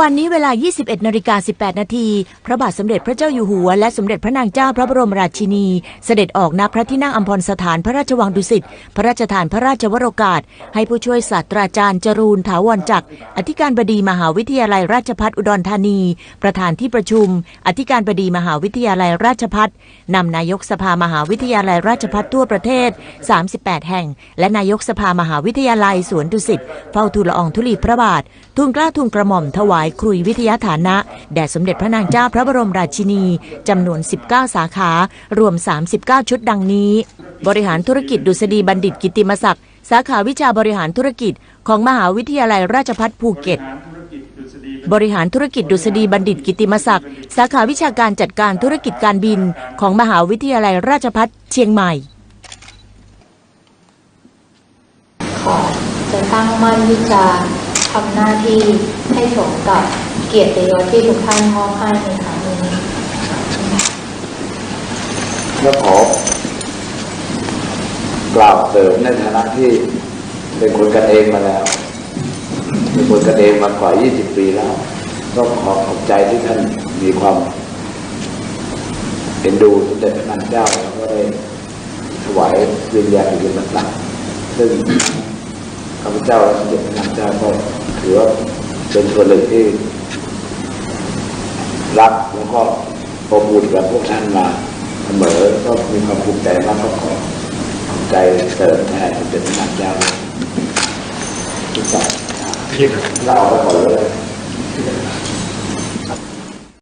วันนี้เวลา 21นาฬิกา18 นาที พระบาทสมเด็จพระเจ้าอยู่หัว และสมเด็จพระนางเจ้าพระบรมราชินี เสด็จออกณพระที่นั่งอัมพรสถานพระราชวังดุสิต พระราชทานพระราชวโรกาส ให้ผู้ช่วยศาสตราจารย์จรูนถาวรจักร อธิการบดีมหาวิทยาลัยราชภัฏอุดรธานี ประธานที่ประชุม อธิการบดีมหาวิทยาลัยราชภัฏนำนายกสภามหาวิทยาลัยราชภัฏทั่วประเทศ 38 แห่ง และนายกสภามหาวิทยาลัยสวนดุสิต เฝ้าทูลละอองธุลีพระบาท ทูลเกล้าทูลกระหม่อมถวายครุยวิทยาฐานะ แด่สมเด็จพระนางเจ้าพระบรมราชินีจำนวน 19 สาขา รวม 39 ชุดดังนี้ บริหารธุรกิจดุษฎีบัณฑิตกิติมศักดิ์สาขาวิชาบริหารธุรกิจของมหาวิทยาลัยราชภัฏภูเก็ต บริหารธุรกิจดุษฎีบัณฑิตกิติมศักดิ์สาขาวิชาการจัดการธุรกิจการบินของมหาวิทยาลัยราชภัฏเชียงใหม่ ขอจะตั้งมั่นที่จะ ทำหน้าที่ให้สมกับเกียรติยศที่ทุกท่านมอบให้ในครั้งนี้แล้วขอกล่าวเสริมในฐานะที่เป็นคนกันเองมาแล้วเป็นคนกันเองมากว่า 20 ปีแล้ว ก็ขอขอบใจที่ท่านมีความเป็นดูสมเด็จพระนางเจ้าแล้วก็ได้ถวายวิญญาณอุปสรรคซึ่งข้าพเจ้าและสมเด็จพระนางเจ้า อว่าเป็นส่วนหนึ่งที่รักแล้วก็ประมูลกับพวกท่านมาเสมอก็มีความภูมิใจมากก็ขอขอบใจเสริมแทนสมเด็จพระนางเจ้าทุกท่านเราเอาไปก่อนเลย